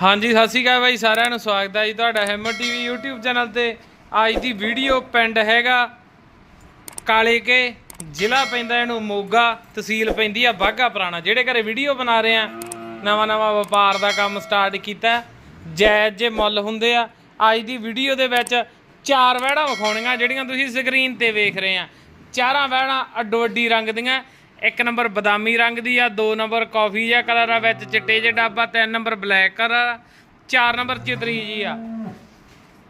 ਹਾਂਜੀ, ਸਤਿ ਸ਼੍ਰੀ ਅਕਾਲ ਬਾਈ, ਸਾਰਿਆਂ ਨੂੰ ਸਵਾਗਤ ਹੈ ਜੀ ਤੁਹਾਡਾ ਹੈਮਰ ਟੀਵੀ YouTube ਚੈਨਲ ਤੇ। ਅੱਜ ਦੀ ਵੀਡੀਓ ਪਿੰਡ ਹੈਗਾ, ਕਾਲੇ ਕੇ, ਜ਼ਿਲ੍ਹਾ ਪੈਂਦਾ ਇਹਨੂੰ ਮੋਗਾ, ਤਹਿਸੀਲ ਪੈਂਦੀ ਆ ਬਾਘਾ ਪੁਰਾਣਾ। ਜਿਹੜੇ ਘਰੇ ਵੀਡੀਓ ਬਣਾ ਰਹੇ ਆ ਨਵਾਂ ਨਵਾਂ ਵਪਾਰ ਦਾ ਕੰਮ ਸਟਾਰਟ ਕੀਤਾ। ਜਾਇਜ਼ ਜੇ ਮੁੱਲ ਹੁੰਦੇ ਆ, ਅੱਜ ਦੀ ਵੀਡੀਓ ਦੇ ਵਿੱਚ ਚਾਰ ਵਹਿੜਾਂ ਵਿਖਾਉਣੀਆਂ, ਜਿਹੜੀਆਂ ਤੁਸੀਂ ਸਕਰੀਨ ਤੇ ਵੇਖ ਰਹੇ ਆ। ਚਾਰਾਂ ਵਹਿੜਾਂ ਅੱਡੋ ਅੱਡੀ ਰੰਗ ਦੀਆਂ ਇੱਕ ਨੰਬਰ ਬਦਾਮੀ ਰੰਗ ਦੀ ਆ ਦੋ ਨੰਬਰ ਕਾਫੀ ਜਿਹਾ ਕਲਰ ਆ ਵਿੱਚ ਚਿੱਟੇ ਜਿਹਾ ਡੱਬਾ ਤਿੰਨ ਨੰਬਰ ਬਲੈਕ ਕਲਰ ਚਾਰ ਨੰਬਰ ਚਿਤਰੀ ਜੀ ਆ।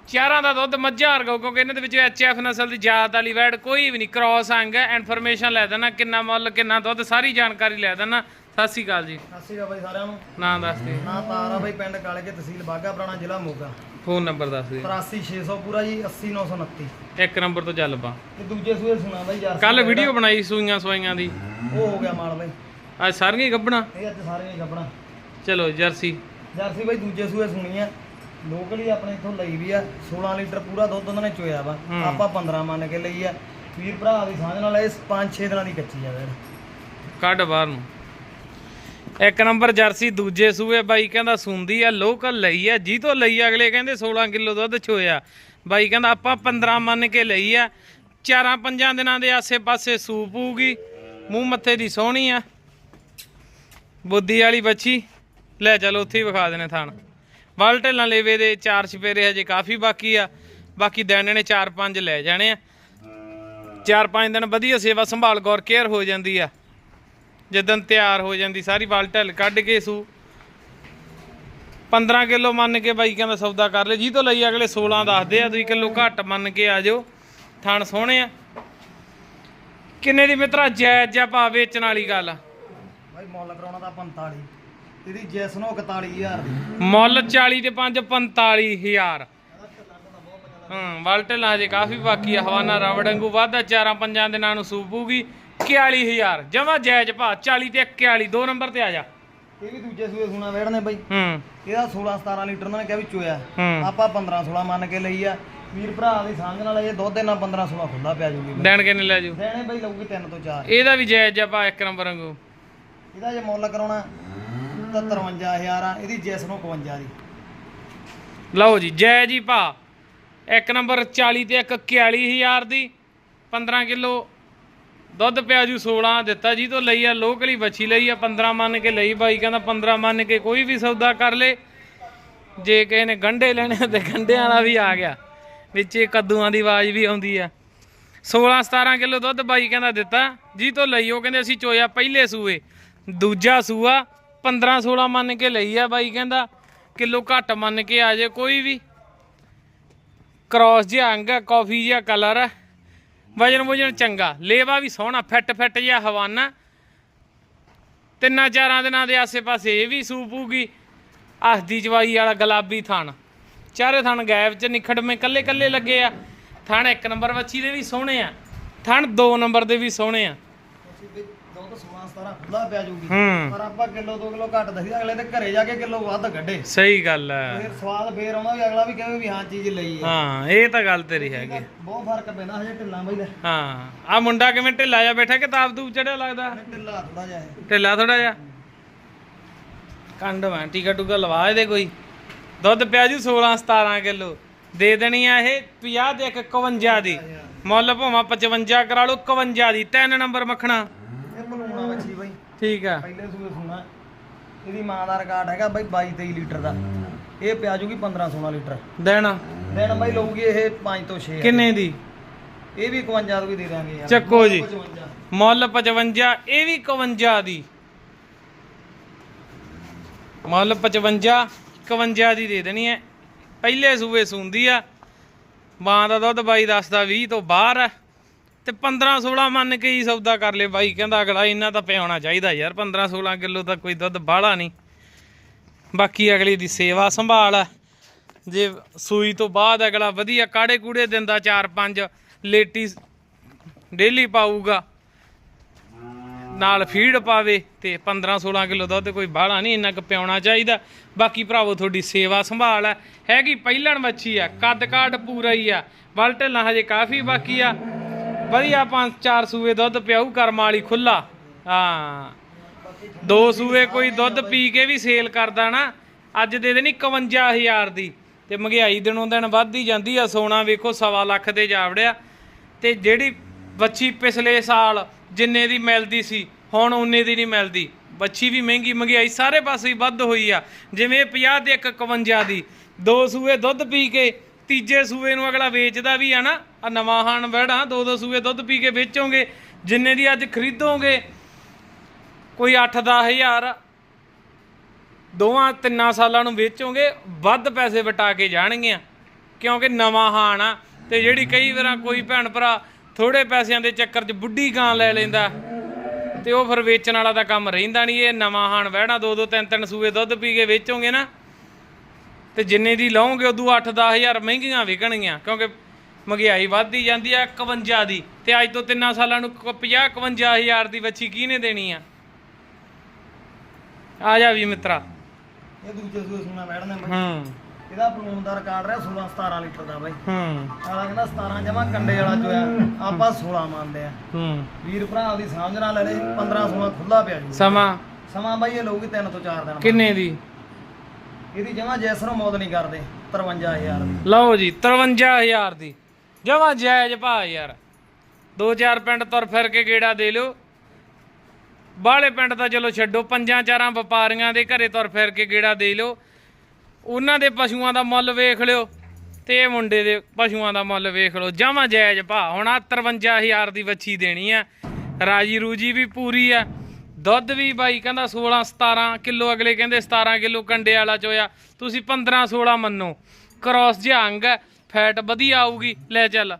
ਚਾਰਾਂ ਦਾ ਦੁੱਧ ਮੱਝਾਂ ਵਰਗਾ ਕਿਉਂਕਿ ਇਹਨਾਂ ਦੇ ਵਿੱਚ ਐਚਐਫ ਨਸਲ ਦੀ ਜਾਤ ਵਾਲੀ ਵੈੜ ਕੋਈ ਵੀ ਨਹੀਂ ਕ੍ਰਾਸ ਅੰਗ ਹੈ ਇਨਫੋਰਮੇਸ਼ਨ ਲੈ ਦੇਣਾ ਕਿੰਨਾ ਮੁੱਲ ਕਿੰਨਾ ਦੁੱਧ ਸਾਰੀ ਜਾਣਕਾਰੀ ਲੈ ਦੇਣਾ। ਸਤਿ ਸ਼੍ਰੀ ਅਕਾਲ ਜੀ। ਸਤਿ ਸ਼੍ਰੀ ਅਕਾਲ ਬਾਈ ਸਾਰਿਆਂ ਨੂੰ। ਨਾਂ ਦੱਸ ਦੇ ਨਾਂ ਤਾਰਾ ਬਾਈ ਪਿੰਡ ਕਾਲੇ ਕੇ ਤਹਿਸੀਲ ਬਾਗਾ ਪੁਰਾਣਾ ਜ਼ਿਲ੍ਹਾ ਮੋਗਾ। ਫੋਨ ਨੰਬਰ ਦੱਸ ਦੇ 83600 ਪੂਰਾ ਜੀ 80929 ਇੱਕ ਨੰਬਰ ਤੋਂ ਚੱਲ ਪਾ ਤੇ ਦੂਜੇ ਸੂਏ ਸੁਣਾ ਬਾਈ ਯਾਰ। ਕੱਲ ਵੀਡੀਓ ਬਣਾਈ ਸੂਈਆਂ ਸਵਾਈਆਂ ਦੀ। ਉਹ ਹੋ ਗਿਆ ਮਾਲ ਬਾਈ। ਅੱਜ ਸਾਰੀਆਂ ਹੀ ਗੱਬਣਾ? ਇਹ ਅੱਜ ਸਾਰੇ ਹੀ ਗੱਬਣਾ। ਚਲੋ ਜਰਸੀ। ਜਰਸੀ ਬਾਈ ਦੂਜੇ ਸੂਏ ਸੁਣੀ ਆ। ਲੋਕਲੀ ਆਪਣੇ ਇੱਥੋਂ ਲਈ ਵੀ ਆ। 16 ਲੀਟਰ ਪੂਰਾ ਦੁੱਧ ਉਹਨਾਂ ਨੇ ਚੋਇਆ ਵਾ। ਆਪਾਂ 15 ਮੰਨ ਕੇ ਲਈ ਆ। ਵੀਰ ਭਰਾ ਦੀ ਸਾਂਝ ਨਾਲ ਇਹ 5-6 ਦਿਨਾਂ ਦੀ ਕੱਚੀ ਆ ਵੈੜ ਕੱਢ ਬਾਹਰ ਨੂੰ। ਇੱਕ ਨੰਬਰ ਜਰਸੀ ਦੂਜੇ ਸੂਏ ਬਾਈ ਕਹਿੰਦਾ ਸੁੰਦੀ ਆ ਲੋਕਲ ਲਈ ਆ। ਜੀ ਤੋਂ ਲਈ ਅਗਲੇ ਕਹਿੰਦੇ 16 ਕਿਲੋ ਦੁੱਧ ਚੋਇਆ। ਬਾਈ ਕਹਿੰਦਾ ਆਪਾਂ 15 ਮੰਨ ਕੇ ਲਈ ਆ। ਚਾਰਾਂ ਪੰਜਾਂ ਦਿਨਾਂ ਦੇ ਆਸੇ-ਪਾਸੇ ਸੂਪ ਹੋਊਗੀ ਮੂੰਹ ਮੱਥੇ ਦੀ ਸੋਹਣੀ ਆ। ਬੁੱਧੀ ਵਾਲੀ ਬੱਚੀ। ਲੈ ਚਲੋ ਉੱਥੇ ਹੀ ਵਿਖਾ ਦੇਣੇ ਥਾਣ। ਵਲ ਢੇਲਾਂ ਲੇਵੇ ਦੇ ਚਾਰ ਛਪੇਰੇ ਹਜੇ ਕਾਫੀ ਬਾਕੀ ਆ। ਬਾਕੀ ਦਿਨ ਨੇ ਚਾਰ ਪੰਜ ਲੈ ਜਾਣੇ ਆ। ਚਾਰ ਪੰਜ ਦਿਨ ਵਧੀਆ ਸੇਵਾ ਸੰਭਾਲ ਗੌਰ ਕੇਅਰ ਹੋ ਜਾਂਦੀ ਆ। ਜਦੋਂ ਤਿਆਰ ਹੋ ਜਾਂਦੀ ਸਾਰੀ ਵਾਲ ਢਲ ਕੱਢ ਕੇ ਸੂ। 15 ਕਿਲੋ ਮੰਨ ਕੇ ਬਾਈ ਕਹਿੰਦਾ ਸੌਦਾ ਕਰ ਲੈ। ਜੀ ਤੋਂ ਲਈ ਅਗਲੇ 16 ਦੱਸਦੇ ਆ 2 ਕਿਲੋ ਘੱਟ ਮੰਨ ਕੇ ਆ ਜਾਓ। ਥਣ ਸੋਹਣੇ ਆ। ਕਿੰਨੇ ਦੀ ਮਿੱਤਰਾ? ਜਾਇਜ਼ ਜਾਂ ਭਾ ਵੇਚਣ ਵਾਲੀ ਗੱਲ ਆ। ਮੁੱਲ ਕਰਾਉਣਾ ਤਾਂ 45 ਇਹਦੀ ਜੈਸ ਨੂੰ 41000 ਦੀ। ਮੁੱਲ 40 ਤੇ 5 45000 ਹਾਂ ਵਾਲਟੇ ਲਾ ਜੇ ਕਾਫੀ ਬਾਕੀ ਆ। ਹਵਾਨਾ ਰਵੜ ਵਾਂਗੂ ਵਾਧਾ ਚਾਰਾਂ ਪੰਜਾਂ ਦਿਨਾਂ ਨੂੰ ਸੂਪੂਗੀ 41000 ਜਮਾ ਜਾਇਜ਼ ਭਾ 40 ਤੇ 41 ਦੋ ਨੰਬਰ ਤੇ ਆ ਜਾ। ਇਹ ਵੀ ਦੂਜੇ ਸੂਏ ਸੁਣਾ ਵੈੜ ਨੇ ਬਾਈ। ਹੂੰ। ਇਹਦਾ 16 17 ਲੀਟਰ ਉਹਨਾਂ ਨੇ ਕਿਹਾ ਵੀ ਚੋਇਆ। ਹੂੰ। ਆਪਾਂ 15 16 ਮੰਨ ਕੇ ਲਈ ਆ। ਵੀਰ ਭਰਾ ਦੀ ਸੰਗ ਨਾਲ ਇਹ ਦੁੱਧ ਇਹਨਾਂ 15 16 ਖੁੱਲਾ ਪਿਆ ਜੂਗੀ ਦੇਣ ਕਿੰਨੇ ਲੈ ਜੂ? ਦੇਣੇ ਬਈ ਲਊਗੀ 3 ਤੋਂ 4 ਇਹਦਾ ਵੀ ਜਾਇਜ਼ ਆ ਭਾ ਇੱਕ ਨੰਬਰ ਵਾਂਗੂ। ਇਹਦਾ ਜੇ ਮੁੱਲ ਕਰਾਉਣਾ ਤਾਂ 53000 ਆ ਇਹਦੀ ਜੈਸ ਨੂੰ 51 ਦੀ। ਲਓ ਜੀ ਜਾਇਜ਼ ਹੀ ਭਾ। ਇੱਕ ਨੰਬਰ 40 ਤੇ ਇੱਕ 41000 ਦੀ 15 ਕਿਲੋ। ਦੁੱਧ ਪਿਆ ਜੂ 16 ਦਿੱਤਾ ਜੀ ਤੋਂ ਲਈ ਆ ਲੋਕਲੀ ਬੱਚੀ ਲਈ ਆ 15 ਮੰਨ ਕੇ ਲਈ। ਬਾਈ ਕਹਿੰਦਾ 15 ਮੰਨ ਕੇ ਕੋਈ ਵੀ ਸੌਦਾ ਕਰ ਲੇ। ਜੇ ਕਿਸੇ ਨੇ ਗੰਢੇ ਲੈਣੇ ਤੇ ਗੰਢਿਆਂ ਵਾਲਾ ਵੀ ਆ ਗਿਆ। ਵਿੱਚ ਕੱਦੂਆਂ ਦੀ ਆਵਾਜ਼ ਵੀ ਆਉਂਦੀ ਆ। 16 17 ਕਿਲੋ ਦੁੱਧ ਬਾਈ ਕਹਿੰਦਾ ਦਿੱਤਾ। ਜੀ ਤੋਂ ਲਈ, ਉਹ ਕਹਿੰਦੇ ਅਸੀਂ ਚੋਇਆ ਪਹਿਲੇ ਸੂਏ, ਦੂਜਾ ਸੂਆ 15 16 ਮੰਨ ਕੇ ਲਈ ਆ ਬਾਈ ਕਹਿੰਦਾ। ਕਿਲੋ ਘੱਟ ਮੰਨ ਕੇ ਆ ਜੇ ਕੋਈ ਵੀ। ਕ੍ਰਾਸ ਜਿਹਾ ਅੰਗ ਹੈ ਕਾਫੀ ਜਿਹਾ ਕਲਰ ਹੈ ਵਜਨ ਵਜਨ ਚੰਗਾ, ਲੇਵਾ ਵੀ ਸੋਹਣਾ, ਫਿੱਟ ਫਿੱਟ ਜਿਹਾ ਹਵਾਨਾ। ਤਿੰਨਾਂ ਚਾਰਾਂ ਦਿਨਾਂ ਦੇ ਆਸੇ-ਪਾਸੇ ਇਹ ਵੀ ਸੂਪੂਗੀ ਹੱਸਦੀ ਜਵਾਈ ਵਾਲਾ ਗੁਲਾਬੀ ਥਾਣ ਚਾਰੇ ਥਣ ਗਾਇਬ ਚ ਨਿਖੜਵੇਂ ਕੱਲੇ ਕੱਲੇ ਲੱਗੇ ਆ। ਥਣ ਇੱਕ ਨੰਬਰ ਵੱਛੀ ਦੇ ਵੀ ਸੋਹਣੇ ਆ। ਥਣ ਦੋ ਨੰਬਰ ਦੇ ਵੀ ਸੋਹਣੇ ਆ। ਅਸੀਂ ਵੀ ਦੁੱਧ 16 17 ਖੁੱਲਾ ਪਿਆ ਜੂਗੀ। ਹੂੰ। ਪਰ ਆਪਾਂ ਕਿਲੋ 2 ਕਿਲੋ ਘੱਟ ਦਸੀਦਾ ਅਗਲੇ ਦੇ ਘਰੇ ਜਾ ਕੇ ਕਿਲੋ ਵੱਧ ਕੱਢੇ। ਸਹੀ ਗੱਲ ਹੈ ਫਿਰ ਸਵਾਦ ਫੇਰ ਆਉਂਦਾ ਵੀ ਅਗਲਾ ਵੀ ਕਹੇ ਵੀ ਹਾਂ ਚੀਜ਼ ਲਈ ਹੈ ਹਾਂ ਇਹ ਤਾਂ ਗੱਲ ਤੇਰੀ ਹੈਗੀ। ਬਹੁਤ ਫ਼ਰਕ ਪੈਂਦਾ ਹਜੇ ਢਿੱਲਾ ਬਈ ਦਾ। ਹਾਂ ਆ ਮੁੰਡਾ ਕਿਵੇਂ ਢਿੱਲਾ ਜਾ ਬੈਠਾ ਕਿਤਾਬ ਤੂੰ ਚੜਿਆ ਲੱਗਦਾ? ਢਿੱਲਾ ਥੋੜਾ ਜਿਹਾ ਹੈ। ਢਿੱਲਾ ਥੋੜਾ ਜਿਹਾ? ਕੰਡ ਮੈਂ ਟੀਕਾ ਟੂਕਾ ਲਵਾ ਇਹਦੇ ਕੋਈ। ਦੁੱਧ ਪਿਆ ਜੂ 16 17 ਕਿਲੋ। ਦੇ ਦੇਣੀ ਆ ਇਹ 50 ਤੇ ਇੱਕ 51 ਦੀ। ਮੁੱਲ ਭਾਵੇਂ 55 ਕਰਾ ਲਓ 51 ਦੀ। ਤਿੰਨ ਨੰਬਰ ਮੱਖਣਾ। ਇਹ ਮਲੂਣਾ ਵੱਛੀ ਬਈ। ਠੀਕ ਆ। ਪਹਿਲੇ ਸੂਏ ਸੁਣਾ। ਇਹਦੀ ਮਾਂ ਦਾ ਰਿਕਾਰਡ ਹੈਗਾ ਬਈ 22 23 ਲੀਟਰ ਦਾ। ਇਹ ਪਿਆ ਜੂਗੀ 15 16 ਲੀਟਰ। ਦੇਣਾ। ਦਿਨ ਬਈ ਲਊਗੀ ਇਹ 5 ਤੋਂ 6 ਕਿੰਨੇ ਦੀ? ਇਹ ਵੀ 51 ਤੋਂ ਵੀ ਦੇ ਦਾਂਗੇ ਯਾਰ। ਚੱਕੋ ਜੀ। 55 ਮੁੱਲ 55 ਇਹ ਵੀ 51 ਦੀ। ਮੁੱਲ 55 51 ਦੀ ਦੇ ਦੇਣੀ ਹੈ। ਪਹਿਲੇ ਸੂਬੇ ਸੁੰਦੀ ਆ। ਮਾਂ ਦਾ ਦੁੱਧ ਬਾਈ ਦੱਸਦਾ 20 ਤੋਂ ਬਾਹਰ ਹੈ ਤੇ 15 16 ਮੰਨ ਕੇ ਹੀ ਸੌਦਾ ਕਰ ਲੇ ਬਾਈ। ਕਹਿੰਦਾ ਅਗਲਾ ਇੰਨਾ ਤਾਂ ਪਿਆਉਣਾ ਚਾਹੀਦਾ ਯਾਰ 15 16 ਕਿਲੋ ਤਾਂ ਕੋਈ ਦੁੱਧ ਬਾਹਲਾ ਨਹੀਂ। ਬਾਕੀ ਅਗਲੀ ਦੀ ਸੇਵਾ ਸੰਭਾਲ ਹੈ ਜੇ ਸੂਈ ਤੋਂ ਬਾਅਦ ਅਗਲਾ ਵਧੀਆ ਕਾੜੇ ਕੂੜੇ ਦਿੰਦਾ 4-5 ਲੇਟੀ ਡੇਲੀ ਪਾਊਗਾ। ਨਾਲ ਫੀਡ ਪਾਵੇ ਤੇ 15 16 ਕਿਲੋ ਦੁੱਧ ਕੋਈ ਬਾਹਲਾ ਨਹੀਂ ਇੰਨਾ ਕੁ ਪਿਆਉਣਾ ਚਾਹੀਦਾ। ਬਾਕੀ ਭਰਾਵੋ, ਤੁਹਾਡੀ ਸੇਵਾ ਸੰਭਾਲ ਹੈ ਹੈਗੀ ਪਹਿਲਣ ਮੱਛੀ ਆ, ਕੱਦ ਕਾਠ ਪੂਰਾ ਹੀ ਆ। ਵਲ ਢਿੱਲਾਂ ਹਜੇ ਕਾਫੀ ਬਾਕੀ ਆ। ਵਧੀਆ ਪੰਜ ਚਾਰ ਸੂਏ ਦੁੱਧ ਪਿਆਊ, ਕਰਮ ਵਾਲੀ ਖੁੱਲਾ ਹਾਂ। ਦੋ ਸੂਏ ਕੋਈ ਦੁੱਧ ਪੀ ਕੇ ਵੀ ਸੇਲ ਕਰਦਾ ਨਾ, ਅੱਜ ਦੇ ਦੇਣੀ 51000 ਦੀ। ਤੇ ਮਹਿੰਗਾਈ ਦਿਨੋਂ ਦਿਨ ਵੱਧਦੀ ਜਾਂਦੀ ਆ, ਸੋਨਾ ਵੇਖੋ ਸਵਾ ਲੱਖ ਤੇ ਜਾਵੜਿਆ ਤੇ ਜਿਹੜੀ ਬੱਚੀ ਪਿਛਲੇ ਸਾਲ ਜਿੰਨੇ ਦੀ ਮਿਲਦੀ ਸੀ, ਹੁਣ ਉਨੇ ਦੀ ਨਹੀਂ ਮਿਲਦੀ। ਬੱਚੀ ਵੀ ਮਹਿੰਗੀ ਮਹਿੰਗਾਈ ਸਾਰੇ ਪਾਸੇ ਹੀ ਵੱਧ ਹੋਈ ਆ। ਜਿਵੇਂ ਇਹ 50 ਤੇ ਇੱਕ 51 ਦੀ, ਦੋ ਸੂਏ ਦੁੱਧ ਪੀ ਕੇ ਤੀਜੇ ਸੂਏ ਨੂੰ ਅਗਲਾ ਵੇਚਦਾ ਵੀ ਆ ਨਾ ਆ ਨਵਾਂ ਹਾਣ ਵੜਾ ਦੋ ਦੋ ਸੂਏ ਦੁੱਧ ਪੀ ਕੇ ਵੇਚੋਗੇ, ਜਿੰਨੇ ਦੀ ਅੱਜ ਖਰੀਦੋਗੇ, ਕੋਈ 8-10 ਹਜ਼ਾਰ, ਦੋਵਾਂ ਤਿੰਨਾਂ ਸਾਲਾਂ ਨੂੰ ਵੇਚੋਗੇ, ਵੱਧ ਪੈਸੇ ਵਟਾ ਕੇ ਜਾਣਗੀਆਂ, ਕਿਉਂਕਿ ਨਵਾਂ ਹਾਣ ਆ, ਤੇ ਜਿਹੜੀ ਕਈ ਵਾਰਾਂ ਕੋਈ ਭੈਣ ਭਰਾ ਥੋੜੇ ਪੈਸਿਆਂ ਦੇ ਚੱਕਰ 'ਚ ਬੁੱਢੀ ਗਾਂ ਲੈ ਲੈਂਦਾ ਤੇ ਉਹ ਫਿਰ ਵੇਚਣ ਵਾਲਾ ਤਾਂ ਕੰਮ ਰਹਿੰਦਾ ਨਹੀਂ ਇਹ ਨਵਾਂ ਹਾਣ ਵਹਿਣਾ ਦੋ ਦੋ ਤਿੰਨ ਤਿੰਨ ਸੂਏ ਦੁੱਧ ਪੀ ਕੇ ਵੇਚੋਗੇ ਨਾ। ਤੇ ਜਿੰਨੇ ਦੀ ਲਾਓਗੇ ਉਦੋਂ 8-10 ਹਜ਼ਾਰ ਮਹਿੰਗੀਆਂ ਵਿਕਣਗੀਆਂ ਕਿਉਂਕਿ ਮਹਿੰਗਾਈ ਵੱਧਦੀ ਜਾਂਦੀ ਆ 51 ਦੀ ਤੇ ਅੱਜ ਤੋਂ ਤਿੰਨਾਂ ਸਾਲਾਂ ਨੂੰ 50-51 ਹਜ਼ਾਰ ਦੀ ਬੱਚੀ ਕਿਹਨੇ ਦੇਣੀ ਆ? ਆ ਜਾ ਵੀ ਮਿੱਤਰਾ। ਇਹ ਦੂਜੇ ਸੂਏ ਸੁਣਾ ਬਾਈ ਹੂੰ ਇਹਦਾ ਪਲੂਨ ਦਾ ਰਿਕਾਰਡ ਰਿਹਾ 16 17 ਲੀਟਰ ਦਾ ਬਾਈ। ਹੂੰ। ਆਲਾ ਕਹਿੰਦਾ 17 ਜਮਾ ਕੰਡੇ ਵਾਲਾ ਚੋਇਆ ਆਪਾਂ 16 ਮੰਨਦੇ ਆ। ਹੂੰ। ਵੀਰ ਭਰਾ ਦੀ ਸਮਝ ਨਾਲ ਲੈ ਲੈ 15 16 ਖੁੱਲਾ ਪਿਆ ਜੀ। ਸਮਾਂ? ਸਮਾਂ ਬਾਈ ਇਹ ਲਊਗੀ 3 ਤੋਂ 4 ਦਿਨ ਕਿੰਨੇ ਦੀ? ਇਹਦੀ ਜਮਾ ਜੈਸਰੋਂ ਮੌਤ ਨਹੀਂ ਕਰਦੇ 53000 ਦੀ। ਲਓ ਜੀ 53000 ਦੀ। ਜਮਾ ਜਾਇਜ਼ ਭਾ ਯਾਰ। ਦੋ ਚਾਰ ਪਿੰਡ ਤੁਰ ਫਿਰ ਕੇ ਗੇੜਾ ਦੇ ਲਿਓ। ਬਾਹਲੇ ਪਿੰਡ ਤਾਂ ਚਲੋ ਛੱਡੋ ਪੰਜਾਂ ਚਾਰਾਂ ਵਪਾਰੀਆਂ ਦੇ ਘਰੇ ਤੁਰ ਫਿਰ ਕੇ ਗੇੜਾ ਦੇ ਲਿਓ। ਉਹਨਾਂ ਦੇ ਪਸ਼ੂਆਂ ਦਾ ਮੁੱਲ ਵੇਖ ਲਿਓ ਤੇ ਇਹ ਮੁੰਡੇ ਦੇ ਪਸ਼ੂਆਂ ਦਾ ਮੁੱਲ ਵੇਖ ਲਓ। ਜਮਾ ਜਾਇਜ਼ ਭਾ। ਹੁਣ ਆਹ 53000 ਦੀ ਵੱਛੀ ਦੇਣੀ ਆ। ਰਾਜੀ ਰੂਜੀ ਵੀ ਪੂਰੀ ਆ। ਦੁੱਧ ਵੀ ਬਾਈ ਕਹਿੰਦਾ 16 17 ਕਿਲੋ, ਅਗਲੇ ਕਹਿੰਦੇ 17 ਕਿਲੋ ਕੰਡੇ ਵਾਲਾ ਚੋਇਆ। ਤੁਸੀਂ 15 16 ਮੰਨੋ। ਕ੍ਰਾਸ ਜਹੰਗ ਹੈ ਫੈਟ ਵਧੀਆ ਆਊਗੀ। ਲੈ ਚੱਲ।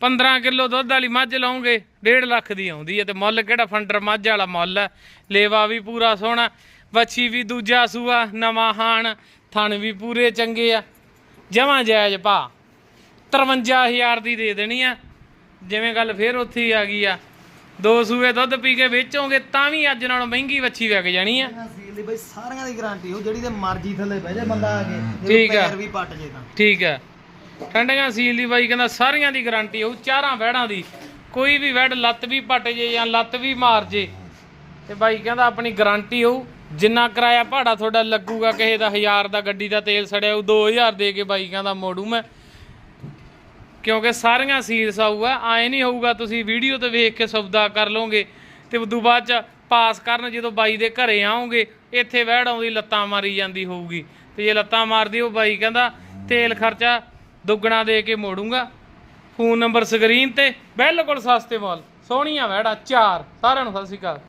15 ਕਿਲੋ ਦੁੱਧ ਵਾਲੀ ਮੱਝ ਲਾਉਂਗੇ 1.5 ਲੱਖ ਦੀ ਆਉਂਦੀ ਹੈ ਤੇ ਮੁੱਲ ਕਿਹੜਾ ਫੰਡਰ ਮੱਝ ਵਾਲਾ ਮੁੱਲ ਹੈ ਲੇਵਾ ਵੀ ਪੂਰਾ ਸੋਹਣਾ। ਵੱਛੀ ਵੀ ਦੂਜਾ ਸੂਆ ਨਵਾਂ ਹਾਣ ਥਣ ਵੀ ਪੂਰੇ ਚੰਗੇ ਆ। ਜਮਾਂ ਜਾਇਜ਼ ਭਾ। 53000 ਦੀ ਦੇ ਦੇਣੀ ਆ। ਜਿਵੇਂ ਗੱਲ ਫੇਰ ਉੱਥੇ ਹੀ ਆ ਗਈ ਆ। ਦੋ ਸੂਏ ਦੁੱਧ ਪੀ ਕੇ ਵੇਚੋਗੇ ਤਾਂ ਵੀ ਅੱਜ ਨਾਲੋਂ ਮਹਿੰਗੀ ਵੱਛੀ ਵਿਕ ਜਾਣੀ ਆ। ਇਹਨਾਂ ਸੀਲ ਦੀ ਬਾਈ ਸਾਰਿਆਂ ਦੀ ਗਾਰੰਟੀ ਹੋ ਜਿਹੜੀ ਤੇ ਮਰਜ਼ੀ ਥੱਲੇ ਬਹਿ ਜਾ ਬੰਦਾ ਆ ਕੇ ਠੀਕ ਆ। ਪੈਰ ਵੀ ਪੱਟ ਜੇ ਤਾਂ। ਠੀਕ ਹੈ ਠੰਡੀਆਂ ਸੀਲ ਦੀ ਬਾਈ ਕਹਿੰਦਾ ਸਾਰੀਆਂ ਦੀ ਗਾਰੰਟੀ ਹੋਊ ਚਾਰਾਂ ਵਹਿੜਾਂ ਦੀ। ਕੋਈ ਵੀ ਵਹਿੜ ਲੱਤ ਵੀ ਪੱਟ ਜੇ ਜਾਂ ਲੱਤ ਵੀ ਮਾਰ ਜੇ ਤੇ ਬਾਈ ਕਹਿੰਦਾ ਆਪਣੀ ਗਾਰੰਟੀ ਹੋਊ। ਜਿੰਨਾ ਕਿਰਾਇਆ ਭਾੜਾ ਤੁਹਾਡਾ ਲੱਗੂਗਾ, ਕਿਸੇ ਦਾ 1000 ਦਾ ਗੱਡੀ ਦਾ ਤੇਲ ਸੜਿਆ ਉਹ 2000 ਦੇ ਕੇ ਬਾਈਕਾਂ ਦਾ ਮੋੜੂ ਮੈਂ। ਕਿਉਂਕਿ ਸਾਰੀਆਂ ਸੀਲਸ ਆਊਗਾ ਆਏ ਨਹੀਂ ਹੋਊਗਾ ਤੁਸੀਂ ਵੀਡੀਓ ਤੇ ਵੇਖ ਕੇ ਸੌਦਾ ਕਰ ਲਓਗੇ ਤੇ ਉਦੋਂ ਬਾਅਦ ਚ ਪਾਸ ਕਰਨ ਜਦੋਂ ਬਾਈ ਦੇ ਘਰੇ ਆਉਂਗੇ ਇੱਥੇ ਵਹਿੜ ਆਉਂਦੀ, ਲੱਤਾਂ ਮਾਰੀ ਜਾਂਦੀ ਹੋਊਗੀ। ਤੇ ਜੇ ਲੱਤਾਂ ਮਾਰਦੀ ਉਹ ਬਾਈ ਕਹਿੰਦਾ, ਤੇਲ ਖਰਚਾ ਦੁੱਗਣਾ ਦੇ ਕੇ ਮੋੜੂੰਗਾ। ਫੋਨ ਨੰਬਰ ਸਕਰੀਨ ਤੇ, ਬਿਲਕੁਲ ਸਸਤੇ ਮੁੱਲ, ਸੋਹਣੀਆਂ ਵਹਿੜਾ, ਚਾਰ, ਸਾਰਿਆਂ ਨੂੰ ਸਤਿ ਸ਼੍ਰੀ ਅਕਾਲ।